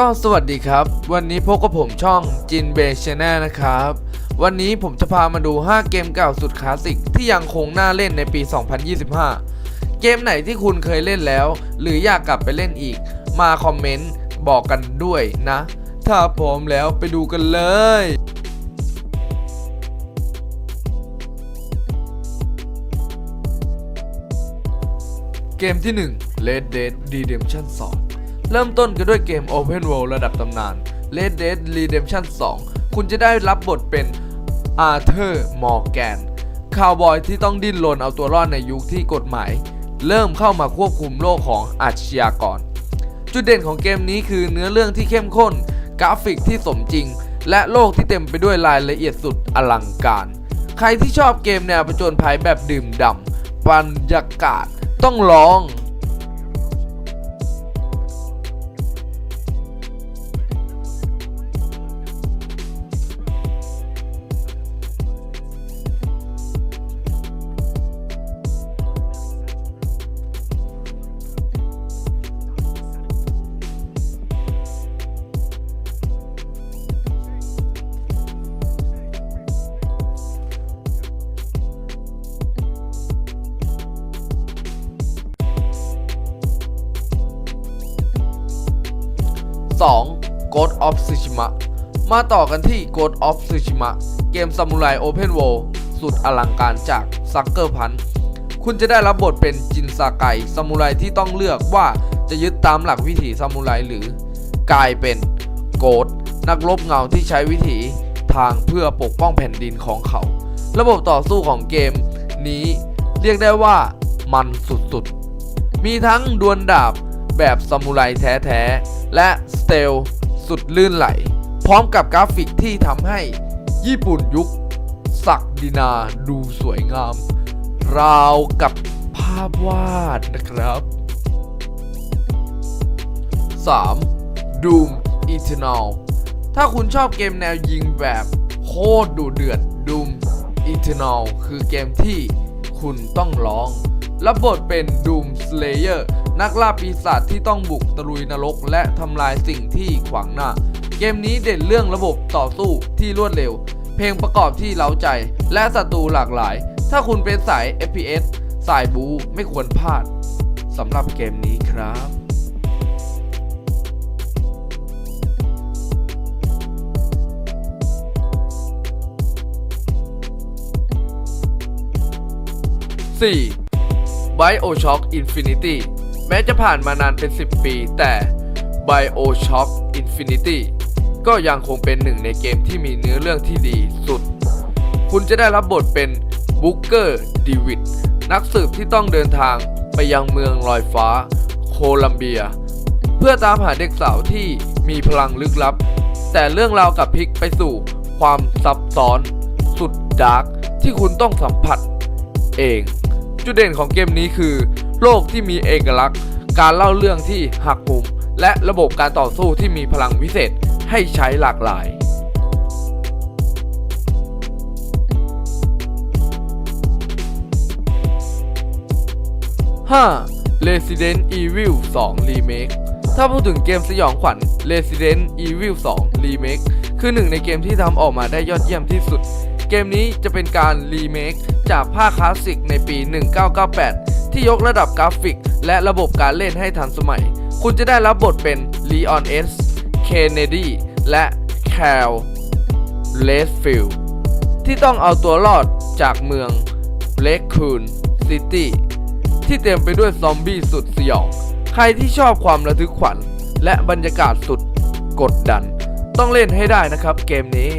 ก็สวัสดีครับ วันนี้พบกับผมช่องจินเบชแนลนะครับ วันนี้ผมจะพามาดู 5 เกมเก่าสุดคลาสสิกที่ยังคงน่าเล่นในปี 2025 เกมไหนที่คุณเคยเล่นแล้ว หรืออยากกลับไปเล่นอีก มาคอมเมนต์บอกกันด้วยนะ ถ้าพร้อมแล้วไปดูกันเลยเกมที่ 1 Red Dead Redemption 2 เริ่มต้นกันด้วยเกม Open World ระดับตำนาน Red Dead Redemption 2 คุณจะได้รับบทเป็น Arthur Morgan คาวบอยที่ต้องดิ้นรนเอาตัวรอดในยุคที่กฎหมาย เริ่มเข้ามาควบคุมโลกของอาชญากร จุดเด่นของเกมนี้คือเนื้อเรื่องที่เข้มข้น กราฟิกที่สมจริง และโลกที่เต็มไปด้วยรายละเอียดสุดอลังการ ใครที่ชอบเกมแนวผจญภัยแบบดื่มด่ำบรรยากาศต้องลอง 2. Ghost of Tsushima มาต่อกันที่ Ghost of Tsushima เกมซามูไรโอเพนโวสุดอลังการจาก Sucker Punch คุณจะได้รับบทเป็นจินซาไกซามูไรที่ต้องเลือกว่าจะยึดตามหลักวิถีซามูไรหรือกลายเป็นโกดนักรบเงาที่ใช้วิถีทางเพื่อปกป้องแผ่นดินของเขา ระบบต่อสู้ของเกมนี้เรียกได้ว่ามันสุดๆ มีทั้งดวลดาบ แบบซามูไรแท้ๆ และสเตลสุดลื่นไหล พร้อมกับกราฟิกที่ทำให้ญี่ปุ่นยุคศักดินาดูสวยงาม ราวกับภาพวาดนะครับ 3. Doom Eternal ถ้าคุณชอบเกมแนวยิงแบบโคตรดุเดือด Doom Eternal คือเกมที่คุณต้องลอง รับบทเป็น Doom Slayer นักล่าปีศาจที่ต้องบุกตะลุยนรก และทำลายสิ่งที่ขวางหน้า เกมนี้เด่นเรื่องระบบต่อสู้ที่รวดเร็ว เพลงประกอบที่เล้าใจ และศัตรูหลากหลาย ถ้าคุณเป็นสาย FPS สายบูไม่ควรพลาดสำหรับเกมนี้ครับ 4. BioShock Infinity แม้จะผ่านมานานเป็น 10 ปี แต่ BioShock Infinity ก็ยังคงเป็นหนึ่งในเกมที่มีเนื้อเรื่องที่ดีสุด คุณจะได้รับบทเป็นบุกเกอร์ดีวิดนักสืบที่ต้องเดินทางไปยังเมืองลอยฟ้า โคลัมเบีย เพื่อตามหาเด็กสาวที่มีพลังลึกลับ แต่เรื่องราวกับพลิกไปสู่ความซับซ้อน สุดดาร์กที่คุณต้องสัมผัส เอง จุดเด่นของเกมนี้คือ โลกที่มีเอกลักษณ์ การเล่าเรื่องที่หักมุม และระบบการต่อสู้ที่มีพลังวิเศษให้ใช้หลากหลาย 5. Resident Evil 2 Remake ถ้าพูดถึงเกมสยองขวัญ Resident Evil 2 Remake คือหนึ่งในเกมที่ทำออกมาได้ยอดเยี่ยมที่สุด เกมนี้จะเป็นการรีเมคจากภาคคลาสสิกในปี 1998 ที่ยกระดับกราฟิก และระบบการเล่นให้ทันสมัย คุณจะได้รับบทเป็น Leon S. Kennedy และ Cal Redfield ที่ต้องเอาตัวรอดจากเมือง Raccoon City ที่เต็มไปด้วยซอมบี้สุดสยอง ใครที่ชอบความระทึกขวัญ และบรรยากาศสุดกดดัน ต้องเล่นให้ได้นะครับเกมนี้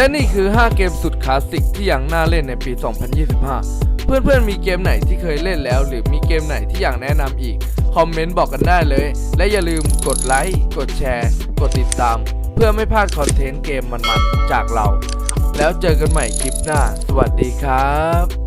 และนี่คือ 5 เกมสุดคลาสสิกที่ยังน่าเล่นในปี 2025 เพื่อนๆ มีเกมไหนที่เคยเล่นแล้ว หรือมีเกมไหนที่อยากแนะนำอีก คอมเมนต์บอกกันได้เลย และอย่าลืมกดไลค์ กดแชร์ กดติดตาม เพื่อไม่พลาดคอนเทนต์เกมมันๆ จากเรา แล้วเจอกันใหม่คลิปหน้า สวัสดีครับ